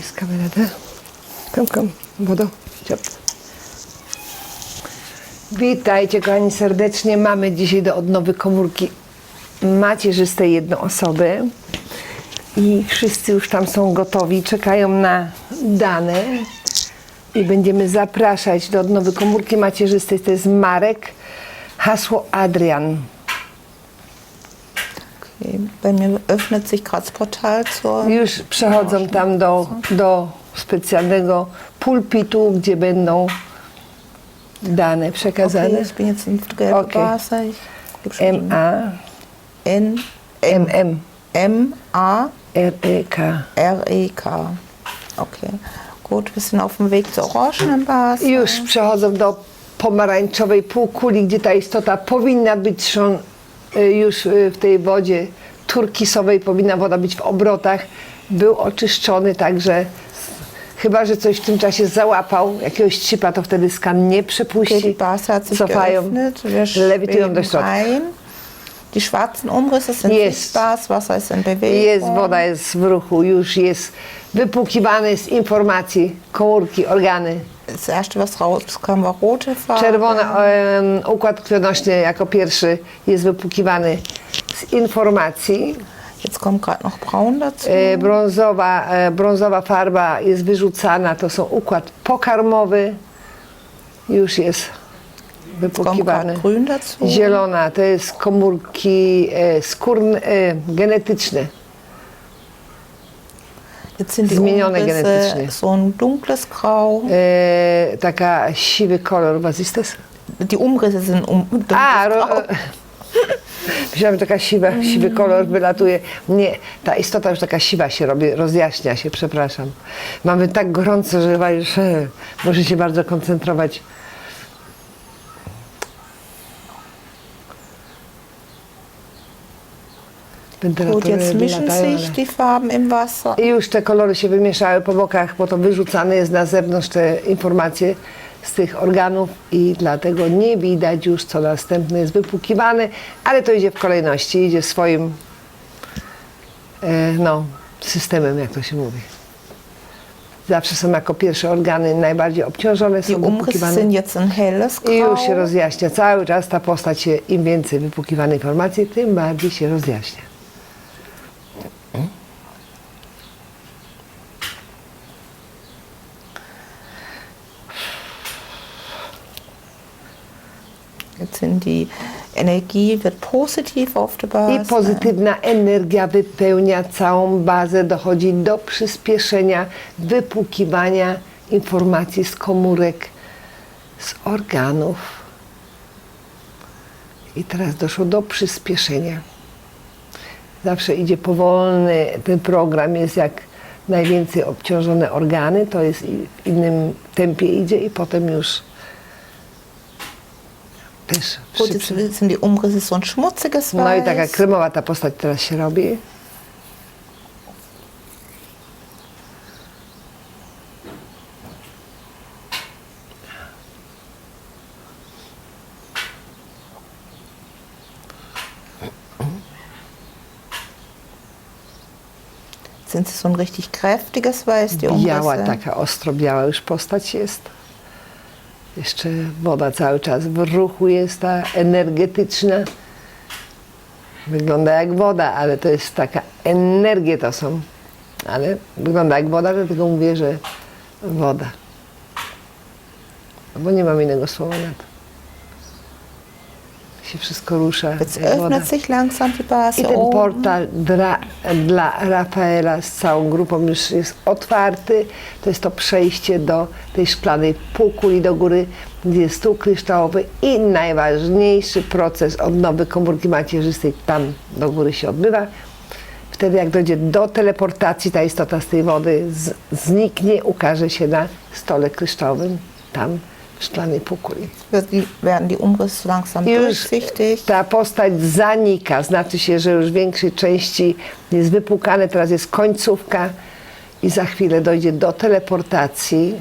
Z kamerę. Kom, kom, wodo. Ciop. Witajcie kochani serdecznie. Mamy dzisiaj do odnowy komórki macierzystej jednoosoby. I wszyscy już tam są gotowi, czekają na dane. I będziemy zapraszać do odnowy komórki macierzystej. To jest Marek, hasło Adrian. Bei mir öffnet sich gerade das Portal zur. Już przechodzą tam do, do specjalnego pulpitu, gdzie będą dane Okay, przekazane. ich bin jetzt in gelbe Okay. Barse. Ich gebe schon M A N M M M A R E K. R E K. Okay. Gut, wir sind auf dem Weg zur orangenen Base. Już przechodzą do pomarańczowej półkuli, gdzie ta istota powinna być szon, już y, w tej wodzie turkisowej, powinna woda być w obrotach. Był oczyszczony, także chyba, że coś w tym czasie załapał, jakiegoś cipa, to wtedy skan nie przepuści. Cofają, lewitują do schweben środka. Die schwarzen Umrisse sind Jest. sichtbar, das Wasser ist in Bewegung. Jest, woda jest w ruchu, już jest wypłukiwany z informacji komórki, organy. Das erste, was rauskam, war rote Farbe. Czerwony em, układ krwionośny jako pierwszy jest wypłukiwany z informacji. Jetzt kommt gerade noch braun dazu. E, brązowa, e, brązowa farba jest wyrzucana, to są układ pokarmowy. Już jest kommt wypłukiwany. gerade grün dazu. Zielona to jest komórki e, skórne, e, genetyczne. Zmienione Umrisse genetycznie. E, taka siwy kolor, was ist das? Die Umrisse sind um, A, ro, myślałam, że taka siwa, siwy kolor wylatuje. Nie, ta istota już taka siwa się robi, rozjaśnia się, przepraszam. Mamy tak gorąco, że chyba już e, muszę się bardzo koncentrować. Gut, jetzt mischen sich die Farben im Wasser. I już te kolory się wymieszały po bokach, bo to wyrzucane jest na zewnątrz te informacje z tych organów i dlatego nie widać już co następne jest wypłukiwane, ale to idzie w kolejności, idzie swoim e, no, systemem, jak to się mówi. Zawsze są jako pierwsze organy najbardziej obciążone, Die są Umrisse wypłukiwane. sind jetzt ein helles I już się Grau. rozjaśnia cały czas ta postać się, im więcej wypłukiwanej informacji, tym bardziej się rozjaśnia. Jetzt sind die Energie wird positiv auf der Base. I pozytywna energia wypełnia całą bazę, dochodzi do przyspieszenia wypłukiwania informacji z komórek, z organów. I teraz doszło do przyspieszenia. Zawsze idzie powolny, ten program jest jak najwięcej obciążone organy, to jest w innym tempie idzie i potem już też szybszy. jetzt sind die Umrisse so ein schmutziges No i taka Weiß. kremowa ta postać teraz się robi. Sind sie so ein richtig kräftiges Weiß, die Biała, Umrisse? taka ostro biała już postać jest. Jeszcze woda cały czas w ruchu jest ta energetyczna. Wygląda jak woda, ale to jest taka energie to są. Ale wygląda jak woda, dlatego mówię, że woda. Bo nie mam innego słowa na to. Się wszystko rusza. Öffnet sich langsam die Base I ten portal dla, dla Rafaela z całą grupą już jest otwarty. To jest to przejście do tej szklanej półkuli do góry, gdzie jest stół kryształowy i najważniejszy proces odnowy komórki macierzystej tam do góry się odbywa. Wtedy jak dojdzie do teleportacji, ta istota z tej wody z, zniknie, ukaże się na stole kryształowym tam szklanej die, werden die Umrisse langsam Już durchsichtig. ta postać zanika, znaczy się, że już w większej części jest wypłukane, teraz jest końcówka i za chwilę dojdzie do teleportacji.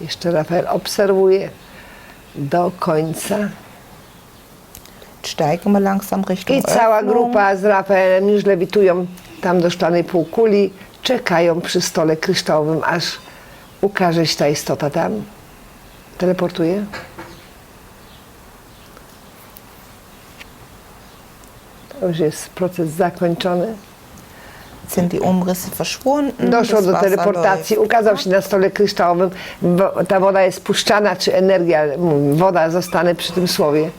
Jeszcze Rafael obserwuje do końca. Steigen wir langsam Richtung I cała grupa z Rafaelem już lewitują tam do szklanej półkuli, czekają przy stole kryształowym, aż ukaże się ta istota tam. Teleportuje. To już jest proces zakończony. Sind die Umrisse verschwunden? Doszło do teleportacji, ukazał się na stole kryształowym. Ta woda jest puszczana, czy energia, woda, zostanę przy tym słowie.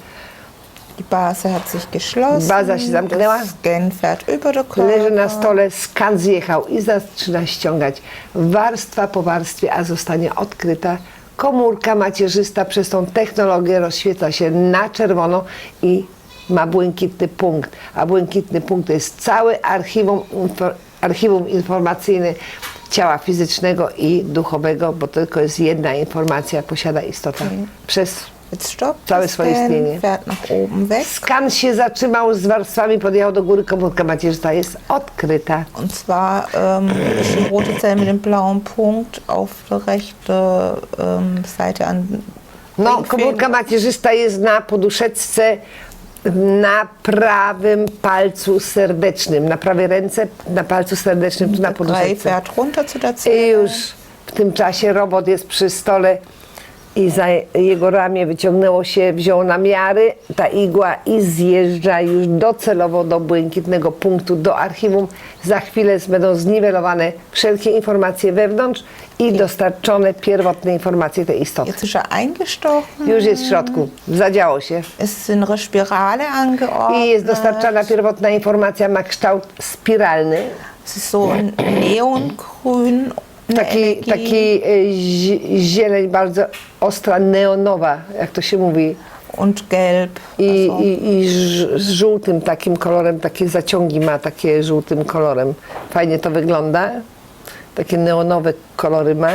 Die Base hat sich geschlossen. Baza się zamknęła. Das über Körper. Leży na stole, skan zjechał i zaczyna ściągać warstwa po warstwie, a zostanie odkryta komórka macierzysta przez tą technologię rozświetla się na czerwono i ma błękitny punkt. A błękitny punkt to jest cały archiwum, archiwum informacyjne ciała fizycznego i duchowego, bo tylko jest jedna informacja, posiada istota. Przez Całe swoje istnienie. weg. Skan się zatrzymał z warstwami, podjechał do góry, komórka macierzysta jest odkryta. Und zwar ähm, ist die rote Zelle mit dem blauen Punkt auf der rechten ähm, Seite an. No, komórka macierzysta jest na poduszeczce na prawym palcu serdecznym, na prawej ręce, na palcu serdecznym, tu na poduszeczce. I już w tym czasie robot jest przy stole i za jego ramię wyciągnęło się, wziął namiary, ta igła i zjeżdża już docelowo do błękitnego punktu, do archiwum. Za chwilę będą zniwelowane wszelkie informacje wewnątrz i dostarczone pierwotne informacje tej istoty. Jetzt ist er eingestochen. Już jest w środku, zadziało się. Es sind ihre Spirale angeordnet. I jest dostarczana pierwotna informacja, ma kształt spiralny. Es ist so neongrün. Taki, taki e, zi- zieleń bardzo ostra, neonowa, jak to się mówi. Und gelb. I, Also, i, z żółtym takim kolorem, takie zaciągi ma takie żółtym kolorem. Fajnie to wygląda. Takie neonowe kolory ma.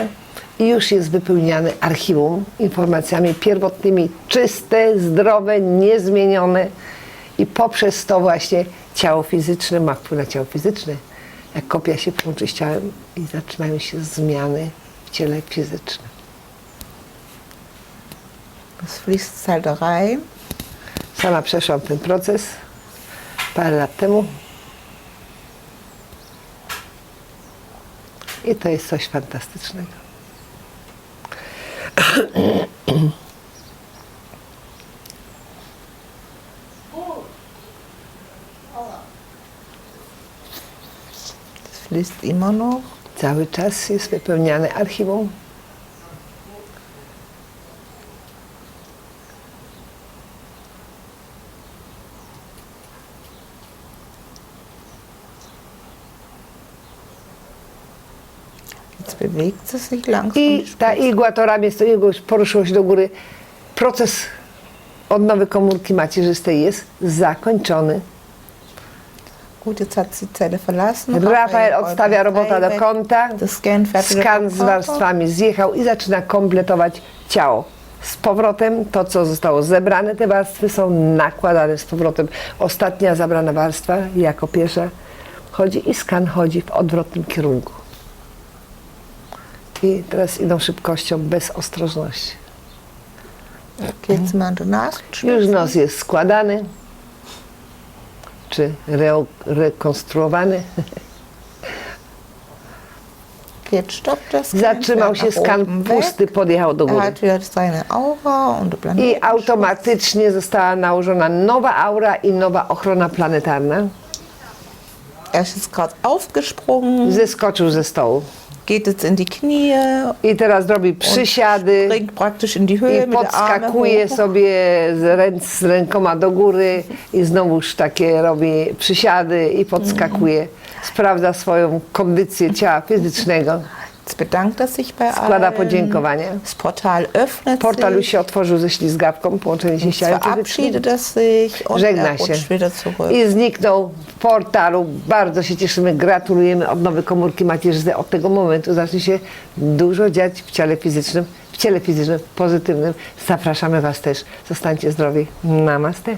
I już jest wypełniane archiwum informacjami pierwotnymi, czyste, zdrowe, niezmienione. I poprzez to właśnie ciało fizyczne ma wpływ na ciało fizyczne. Jak kopia się połączy z ciałem i zaczynają się zmiany w ciele fizycznym. das fließt halt rein. Sama przeszłam ten proces parę lat temu. I to jest coś fantastycznego. Immer noch. Cały czas jest wypełniane archiwum. I ta igła, to ramię z tą igłą poruszyło się do góry. Proces odnowy komórki macierzystej jest zakończony. Gut, jetzt hat sie die Zelle verlassen. Rafael Rafael odstawia robota do kąta. Skan z warstwami zjechał i zaczyna kompletować ciało. Z powrotem to, co zostało zebrane, te warstwy są nakładane z powrotem. Ostatnia zabrana warstwa, jako pierwsza, chodzi i skan chodzi w odwrotnym kierunku. I teraz idą szybkością, bez ostrożności. Już nos jest składany, czy rekonstruowany. Zatrzymał się skan pusty, podjechał do góry. I automatycznie została nałożona nowa aura i nowa ochrona planetarna. Er ist aufgesprungen, Zeskoczył ze stołu. Geht jetzt in die Knie, I teraz robi przysiady springt praktisch in die Höhe i podskakuje sobie z, ręc, z rękoma do góry i znowuż takie robi przysiady i podskakuje. Sprawdza swoją kondycję ciała fizycznego. Bedankt sich bei Składa allen. podziękowania. Das Portal öffnet Portal już się otworzył ze ślizgawką, połączenie się verabschiedet er sich und Żegna er się. I zniknął w portalu. Bardzo się cieszymy, gratulujemy odnowy komórki macierzystej. Od tego momentu zacznie się dużo dziać w ciele fizycznym, w ciele fizycznym, pozytywnym. Zapraszamy Was też. Zostańcie zdrowi. Namaste.